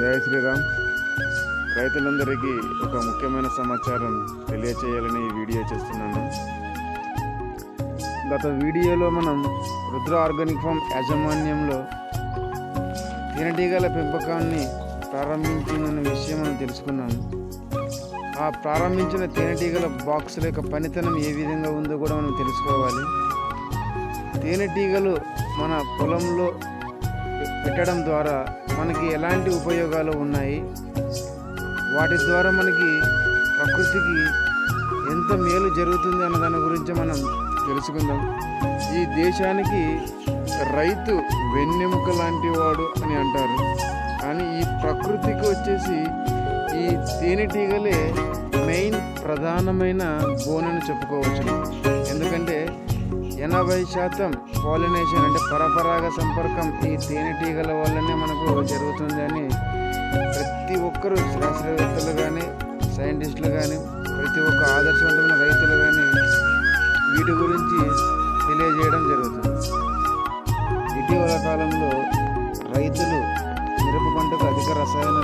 జయ శ్రీరామ్. రైతులందరికీ ఒక ముఖ్యమైన సమాచారం తెలియచేయాలని ఈ వీడియో చేస్తున్నాను. గత వీడియోలో మనం రుద్ర ఆర్గానిక్ ఫామ్ యాజమాన్యంలో తేనెటీగల పెంపకాన్ని ప్రారంభించిందన్న విషయం మనం తెలుసుకున్నాము ఆ ప్రారంభించిన తేనెటీగల బాక్సుల యొక్క పనితనం ఏ విధంగా ఉందో కూడా మనం తెలుసుకోవాలి. తేనెటీగలు మన పొలంలో పెట్టడం ద్వారా మనకి ఎలాంటి ఉపయోగాలు ఉన్నాయి? వాటి ద్వారా మనకి ప్రకృతికి ఎంత మేలు జరుగుతుంది అన్న దాని గురించి మనం తెలుసుకుందాం. ఈ దేశానికి రైతు వెన్నెముక లాంటి వాడు అని అంటారు. కానీ ఈ ప్రకృతికి వచ్చేసి ఈ తేనెటీగలే మెయిన్ ప్రధానమైన బోనని చెప్పుకోవచ్చు ఎందుకంటే ఎనభై శాతం పాలినేషన్ అంటే పరపరాగ సంపర్కం ఈ తేనెటీగల వల్లనే మనకు జరుగుతుంది అని ప్రతి ఒక్కరు శాస్త్రవేత్తలు కానీ సైంటిస్టులు కానీ ప్రతి ఒక్క ఆదర్శవంతమైన రైతులు కానీ వీటి గురించి తెలియజేయడం జరుగుతుంది. ఇటీవల కాలంలో రైతులు మిరప పంటకు అధిక రసాయనాలు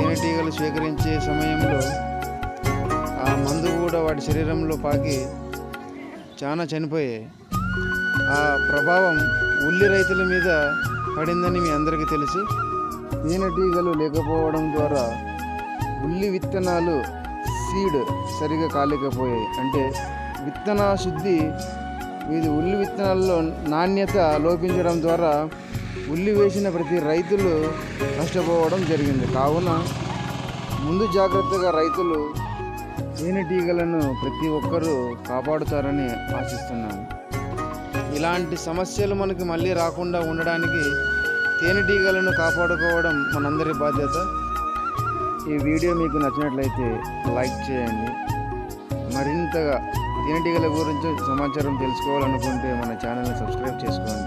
తేనెటీగలు స్వీకరించే సమయంలో ఆ మందు కూడా వాటి శరీరంలో పాకి చాలా చనిపోయాయి. ఆ ప్రభావం ఉల్లి రైతుల మీద పడిందని మీ అందరికీ తెలిసి. తేనెటీగలు లేకపోవడం ద్వారా ఉల్లి విత్తనాలు సీడ్ సరిగా కాలేకపోయాయి. అంటే విత్తన శుద్ధి ఇది ఉల్లి విత్తనాల్లో నాణ్యత లోపించడం ద్వారా ఉల్లి వేసిన ప్రతి రైతులు నష్టపోవడం జరిగింది. కావున ముందు జాగ్రత్తగా రైతులు తేనెటీగలను ప్రతి ఒక్కరూ కాపాడుతారని ఆశిస్తున్నాను. ఇలాంటి సమస్యలు మనకి మళ్ళీ రాకుండా ఉండడానికి తేనెటీగలను కాపాడుకోవడం మనందరి బాధ్యత. ఈ వీడియో మీకు నచ్చినట్లయితే లైక్ చేయండి. మరింతగా తేనెటీగల గురించి సమాచారం తెలుసుకోవాలనుకుంటే మన ఛానల్ని సబ్స్క్రైబ్ చేసుకోండి.